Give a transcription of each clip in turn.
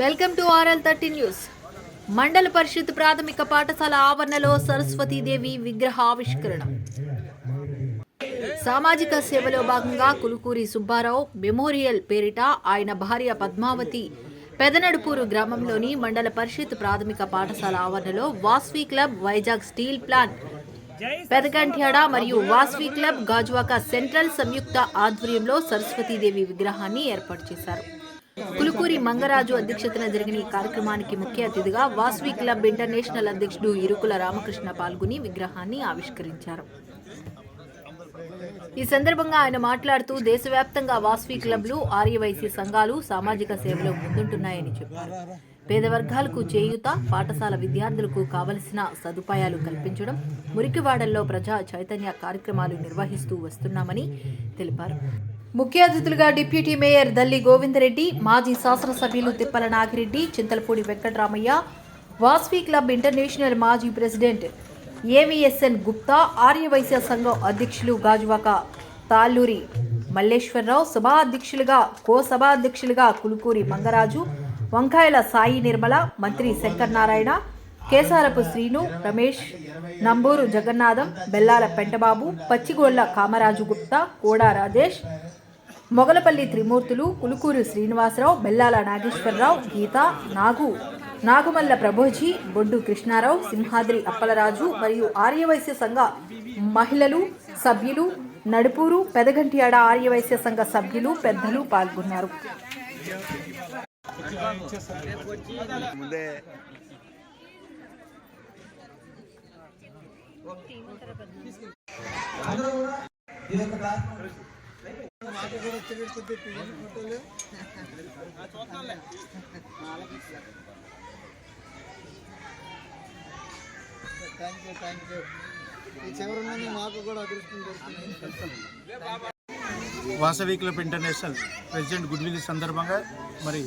Welcome to RL thirty news. మండల పరిషత్ ప్రాథమిక పాఠశాల ఆవరణలో సరస్వతీదేవి విగ్రహ ఆవిష్కరణ. సామాజిక సేవలో భాగంగా కులుకూరి సుబ్బారావు మెమోరియల్ పేరిట ఆయన భార్య పద్మావతి పెదనడుపూరు గ్రామంలోని మండల పరిషత్ ప్రాథమిక పాఠశాల ఆవరణలో Vasavi club Vizag steel plant Pedagantyada మరియు వాస్వి క్లబ్ గాజువాక సెంట్రల్ సంయుక్త ఆధ్వర్యంలో సరస్వతీదేవి విగ్రహాన్ని ఏర్పాటు చేశారు. కులుకూరి మంగరాజు అధ్యక్షతన జరిగిన ఈ కార్యక్రమానికి ముఖ్య అతిథిగా వాస్వి క్లబ్ ఇంటర్నేషనల్ అధ్యక్షుడు ఇరుకుల రామకృష్ణ పాల్గొని విగ్రహాన్ని ఆవిష్కరించారు. ఈ సందర్భంగా ఆయన మాట్లాడుతూ దేశవ్యాప్తంగా వాస్వి క్లబ్లు ఆర్యవైశ్య సంఘాలు సామాజిక సేవలో ముందుంటున్నాయని చెప్పారు. పేద వర్గాలకు చేయూత పాఠశాల విద్యార్థులకు కావలసిన సదుపాయాలు కల్పించడం మురికివాడల్లో ప్రజా చైతన్య కార్యక్రమాలు నిర్వహిస్తూ వస్తున్నామని తెలిపారు. ముఖ్య అతిథులుగా డిప్యూటీ మేయర్ దల్లి గోవిందరెడ్డి మాజీ శాసనసభ్యులు తిప్పల నాగిరెడ్డి చింతలపూడి వెంకటరామయ్య వాస్వి క్లబ్ ఇంటర్నేషనల్ మాజీ ప్రెసిడెంట్ ఏవిఎస్ఎన్ గుప్తా ఆర్యవైశ్య సంఘం అధ్యక్షులు గాజువాక తాళ్ళూరి మల్లేశ్వరరావు సభా అధ్యక్షులుగా కో సభా అధ్యక్షులుగా కులుకూరి మంగరాజు వంకాయల సాయి నిర్మల మంత్రి శంకర్ నారాయణ కేసారపు శ్రీను రమేష్ నంబూరు జగన్నాథం బెల్లాల పెంటబాబు పచ్చిగోళ్ళ కామరాజు గుప్తా కోడా రాజేష్ మొగలపల్లి త్రిమూర్తులు కులుకూరు శ్రీనివాసరావు బెల్లాల నాగేశ్వరరావు గీత నాగు నాగుమల్ల ప్రభోజీ బొడ్డు కృష్ణారావు సింహాద్రి అప్పలరాజు మరియు ఆర్యవైశ్య సంఘ మహిళలు సభ్యులు నడుపూరు పెదగంటియాడ ఆర్యవైశ్య సంఘ సభ్యులు పెద్దలు పాల్గొన్నారు. ముందే థ్యాంక్ యూ థ్యాంక్ యూ ఈ చివరి మాకు కూడా అదృష్టం దొరుకుతుంది Vasavi club international president good will సందర్భంగా మరి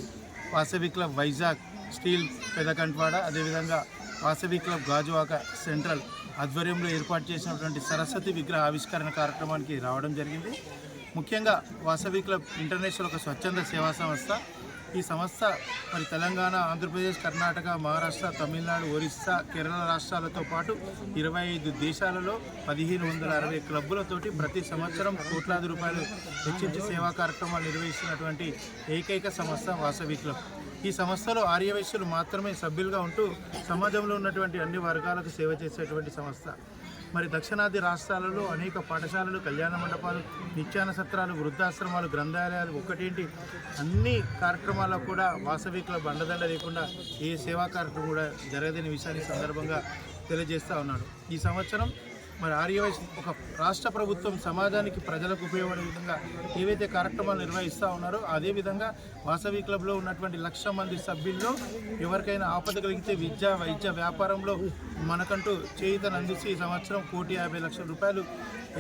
Vasavi club Vizag steel Pedagantyada అదేవిధంగా వాసవి క్లబ్ గాజువాక సెంట్రల్ ఆధ్వర్యంలో ఏర్పాటు చేసినటువంటి సరస్వతి విగ్రహ ఆవిష్కరణ కార్యక్రమానికి రావడం జరిగింది. ముఖ్యంగా వాసవి క్లబ్ ఇంటర్నేషనల్ ఒక స్వచ్ఛంద సేవా సంస్థ. ఈ సంస్థ మరి తెలంగాణ ఆంధ్రప్రదేశ్ కర్ణాటక మహారాష్ట్ర తమిళనాడు ఒరిస్సా కేరళ రాష్ట్రాలతో పాటు ఇరవై ఐదు దేశాలలో పదిహేను వందల అరవై క్లబ్బులతోటి ప్రతి సంవత్సరం కోట్లాది రూపాయలు వెచ్చించి సేవా కార్యక్రమాలు నిర్వహిస్తున్నటువంటి ఏకైక సంస్థ వాసవి క్లబ్. ఈ సంస్థలో ఆర్యవైశ్యులు మాత్రమే సభ్యులుగా ఉంటూ సమాజంలో ఉన్నటువంటి అన్ని వర్గాలకు సేవ చేసేటువంటి సంస్థ. మరి దక్షిణాది రాష్ట్రాలలో అనేక పాఠశాలలు కళ్యాణ మండపాలు నిత్యాన సత్రాలు వృద్ధాశ్రమాలు గ్రంథాలయాలు ఒకటేంటి అన్ని కార్యక్రమాల్లో కూడా వాసవికుల బండదండ లేకుండా ఏ సేవా కార్యక్రమం కూడా జరగదని విషయాన్ని సందర్భంగా తెలియజేస్తూ ఉన్నాడు. ఈ సంవత్సరం మరి ఆర్యవైస్ ఒక రాష్ట్ర ప్రభుత్వం సమాజానికి ప్రజలకు ఉపయోగపడే విధంగా ఏవైతే కార్యక్రమాలు నిర్వహిస్తూ ఉన్నారో అదేవిధంగా వాసవి క్లబ్లో ఉన్నటువంటి లక్ష మంది సభ్యుల్లో ఎవరికైనా ఆపద కలిగితే విద్య వైద్య వ్యాపారంలో మనకంటూ చేయుతను అందించి ఈ సంవత్సరం కోటి యాభై లక్షల రూపాయలు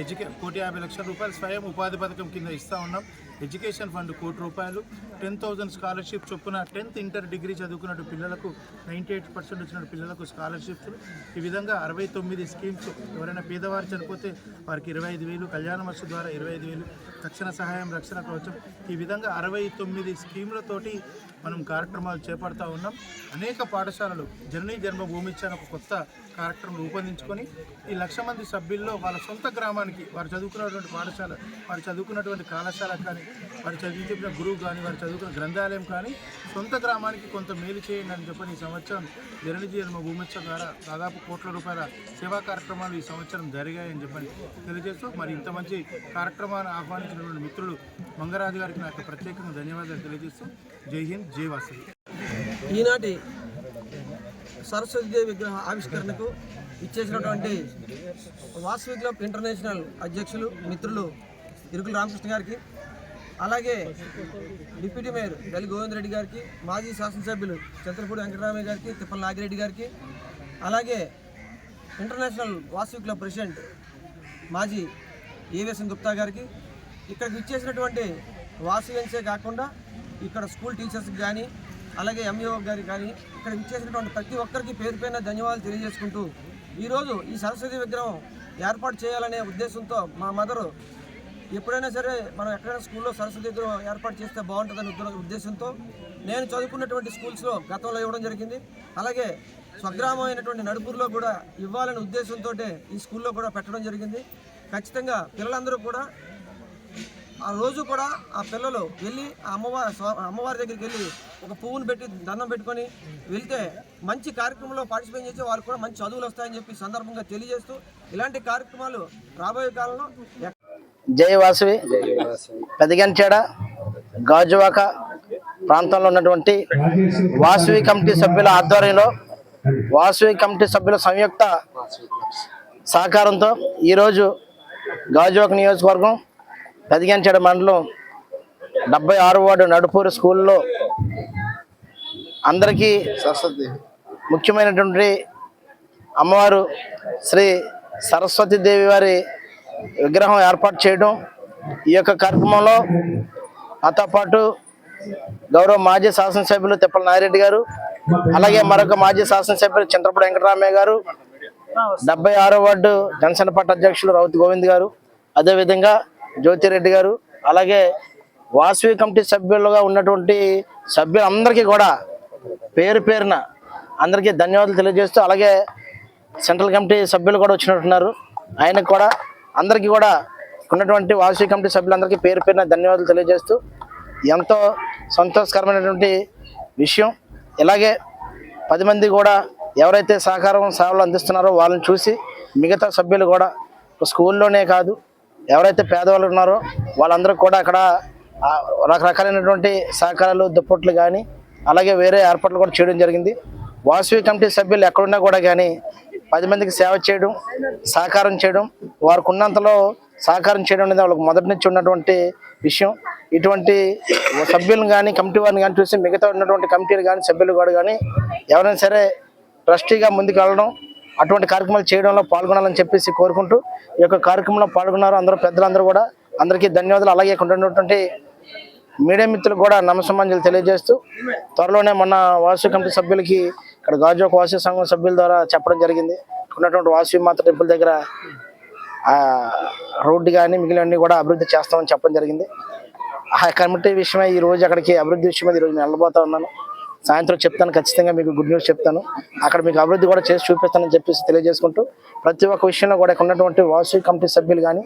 ఎడ్యుకే కోటి యాభై లక్షల రూపాయలు స్వయం ఉపాధి పథకం కింద ఇస్తూ ఉన్నాం. ఎడ్యుకేషన్ ఫండ్ కోటి రూపాయలు. టెన్ థౌజండ్ స్కాలర్షిప్ చొప్పున టెన్త్ ఇంటర్ డిగ్రీ చదువుకున్న పిల్లలకు నైంటీ ఎయిట్ పర్సెంట్ వచ్చిన పిల్లలకు స్కాలర్షిప్స్. ఈ విధంగా అరవై తొమ్మిది స్కీమ్స్ ఎవరైనా పేదవారు చనిపోతే వారికి ఇరవై ఐదు వేలు కళ్యాణ మత్స్సు ద్వారా ఇరవై ఐదు వేలు తక్షణ సహాయం రక్షణ కవచం ఈ విధంగా అరవై తొమ్మిది స్కీములతోటి మనం కార్యక్రమాలు చేపడతా ఉన్నాం. అనేక పాఠశాలలు జననీ జన్మభూమి ఇచ్చిన ఒక కొత్త కార్యక్రమం రూపొందించుకొని ఈ లక్ష మంది సభ్యుల్లో వాళ్ళ సొంత గ్రామానికి వారు చదువుకున్నటువంటి పాఠశాల వారు చదువుకున్నటువంటి కళాశాల కానీ వారు చదివించిన గురువు కానీ వారు చదువుకున్న గ్రంథాలయం కానీ సొంత గ్రామానికి కొంత మేలు చేయండి అని చెప్పని ఈ సంవత్సరం జననీ జన్మ భూమిత్స ద్వారా దాదాపు కోట్ల రూపాయల సేవా కార్యక్రమాలు ఈ సంవత్సరం జరిగాయని చెప్పని తెలియజేస్తూ మరి ఇంత మంచి కార్యక్రమాన్ని చేసినటువంటి మిత్రులు మంగరాజు గారికి నాకు ప్రత్యేకంగా ధన్యవాదాలు తెలియజేస్తూ జై హింద్ జై వాసవి ఈనాటి సరస్వతిదేవి విగ్రహ ఆవిష్కరణకు ఇచ్చేసినటువంటి వాసవి క్లబ్ ఇంటర్నేషనల్ అధ్యక్షులు మిత్రులు ఇరుకుల రామకృష్ణ గారికి అలాగే డిప్యూటీ మేయర్ గలి గోవింద్ రెడ్డి గారికి మాజీ శాసనసభ్యులు చంద్రపూడి వెంకటరామయ్య గారికి తిప్పల నాగిరెడ్డి గారికి అలాగే ఇంటర్నేషనల్ వాసవి క్లబ్ ప్రెసిడెంట్ మాజీ ఏవిఎస్ఎన్ గుప్తా గారికి ఇక్కడికి ఇచ్చేసినటువంటి వాసవియన్సే కాకుండా ఇక్కడ స్కూల్ టీచర్స్కి కానీ అలాగే ఎంఈఓ గారికి కానీ ఇక్కడ ఇచ్చేసినటువంటి ప్రతి ఒక్కరికి పేరు పైన ధన్యవాదాలు తెలియజేసుకుంటూ ఈరోజు ఈ సరస్వతి విగ్రహం ఏర్పాటు చేయాలనే ఉద్దేశంతో మా మదరు ఎప్పుడైనా సరే మనం ఎక్కడైనా స్కూల్లో సరస్వతి విగ్రహం ఏర్పాటు చేస్తే బాగుంటుందని ఉద్దేశంతో నేను చదువుకున్నటువంటి స్కూల్స్లో గతంలో ఇవ్వడం జరిగింది. అలాగే స్వగ్రామం అయినటువంటి నడుపూరులో కూడా ఇవ్వాలనే ఉద్దేశంతో ఈ స్కూల్లో కూడా పెట్టడం జరిగింది. ఖచ్చితంగా పిల్లలందరూ కూడా ఆ రోజు కూడా ఆ పిల్లలు వెళ్ళి ఆ అమ్మవారి అమ్మవారి దగ్గరికి వెళ్ళి ఒక పువ్వును పెట్టి దండం పెట్టుకొని వెళ్తే మంచి కార్యక్రమంలో పార్టిసిపేట్ చేసి వాళ్ళు కూడా మంచి చదువులు వస్తాయని చెప్పి సందర్భంగా తెలియజేస్తూ ఇలాంటి కార్యక్రమాలు రాబోయే కాలంలో ఎక్క- జై వాసవి. పెదగంచేడ గాజువాక ప్రాంతంలో ఉన్నటువంటి వాసవి కమిటీ సభ్యుల ఆధ్వర్యంలో వాసవి కమిటీ సభ్యుల సంయుక్త సహకారంతో ఈరోజు గాజువాక నియోజకవర్గం పెదగంచేడ మండలం డెబ్బై ఆరు వార్డు నడుపూరు స్కూల్లో అందరికీ ముఖ్యమైనటువంటి అమ్మవారు శ్రీ సరస్వతి దేవి వారి విగ్రహం ఏర్పాటు చేయడం ఈ యొక్క కార్యక్రమంలో నాతో పాటు గౌరవ మాజీ శాసనసభ్యులు తిప్పల నాగిరెడ్డి గారు అలాగే మరొక మాజీ శాసనసభ్యులు చంద్రపూడి వెంకటరామయ్య గారు డెబ్బై ఆరో వార్డు జనసేన పార్టీ అధ్యక్షులు రౌత్ గోవింద్ గారు. అదేవిధంగా జ్యోతిరెడ్డి గారు అలాగే వాసవి కమిటీ సభ్యులుగా ఉన్నటువంటి సభ్యులందరికీ కూడా పేరు పేరున అందరికీ ధన్యవాదాలు తెలియజేస్తూ అలాగే సెంట్రల్ కమిటీ సభ్యులు కూడా వచ్చినట్టున్నారు. ఆయనకు కూడా అందరికీ కూడా ఉన్నటువంటి వాసవి కమిటీ సభ్యులందరికీ పేరు పేరున ధన్యవాదాలు తెలియజేస్తూ ఎంతో సంతోషకరమైనటువంటి విషయం. ఇలాగే పది మంది కూడా ఎవరైతే సహకారం సేవలు అందిస్తున్నారో వాళ్ళని చూసి మిగతా సభ్యులు కూడా స్కూల్లోనే కాదు ఎవరైతే పేదవాళ్ళు ఉన్నారో వాళ్ళందరూ కూడా అక్కడ రకరకాలైనటువంటి సహకారాలు దుప్పట్లు కానీ అలాగే వేరే ఏర్పాట్లు కూడా చేయడం జరిగింది. వాసవి కమిటీ సభ్యులు ఎక్కడున్నా కూడా కానీ పది మందికి సేవ చేయడం సహకారం చేయడం వారికి ఉన్నంతలో సహకారం చేయడం అనేది వాళ్ళకి మొదటి నుంచి ఉన్నటువంటి విషయం. ఇటువంటి సభ్యులను కానీ కమిటీ వారిని కానీ చూసి మిగతా ఉన్నటువంటి కమిటీలు కానీ సభ్యులు కూడా కానీ ఎవరైనా సరే ట్రస్టీగా ముందుకు వెళ్ళడం అటువంటి కార్యక్రమాలు చేయడంలో పాల్గొనాలని చెప్పేసి కోరుకుంటూ ఈ యొక్క కార్యక్రమంలో పాల్గొన్నారు అందరూ పెద్దలందరూ కూడా. అందరికీ ధన్యవాదాలు. అలాగే కొంటున్నటువంటి మీడియా మిత్రులకు కూడా నమస్సమాంజలు తెలియజేస్తూ త్వరలోనే మొన్న వాసు కమిటీ సభ్యులకి ఇక్కడ గాజోక వాసు సంఘం సభ్యుల ద్వారా చెప్పడం జరిగింది. ఉన్నటువంటి వాసు మాత టెంపుల్ దగ్గర రోడ్డు కానీ మిగిలినవన్నీ కూడా అభివృద్ధి చేస్తామని చెప్పడం జరిగింది. ఆ కమిటీ విషయమై ఈ రోజు అక్కడికి అభివృద్ధి విషయమై ఈరోజు రోజు నేను వెళ్ళబోతా ఉన్నాను. సాయంత్రం చెప్తాను ఖచ్చితంగా మీకు గుడ్ న్యూస్ చెప్తాను. అక్కడ మీకు అభివృద్ధి కూడా చేసి చూపిస్తానని చెప్పేసి తెలియజేసుకుంటూ ప్రతి ఒక్క విషయంలో కూడా ఇక్కడ ఉన్నటువంటి వాసు కమిటీ సభ్యులు కానీ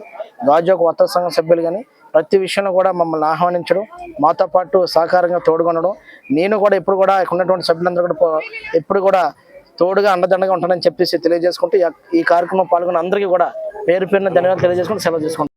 గాజోక వర్తక సంఘం సభ్యులు కానీ ప్రతి విషయంలో కూడా మమ్మల్ని ఆహ్వానించడం మాతో పాటు సహకారంగా తోడుగొనడం నేను కూడా ఎప్పుడు కూడా ఇక్కడ ఉన్నటువంటి సభ్యులందరూ కూడా ఎప్పుడు కూడా తోడుగా అండదండగా ఉంటానని చెప్పేసి తెలియజేసుకుంటూ ఈ- ఈ కార్యక్రమం పాల్గొన్న అందరికీ కూడా పేరు పేరున ధన్యవాదాలు తెలియజేసుకుంటూ సెలవు చేసుకుంటాను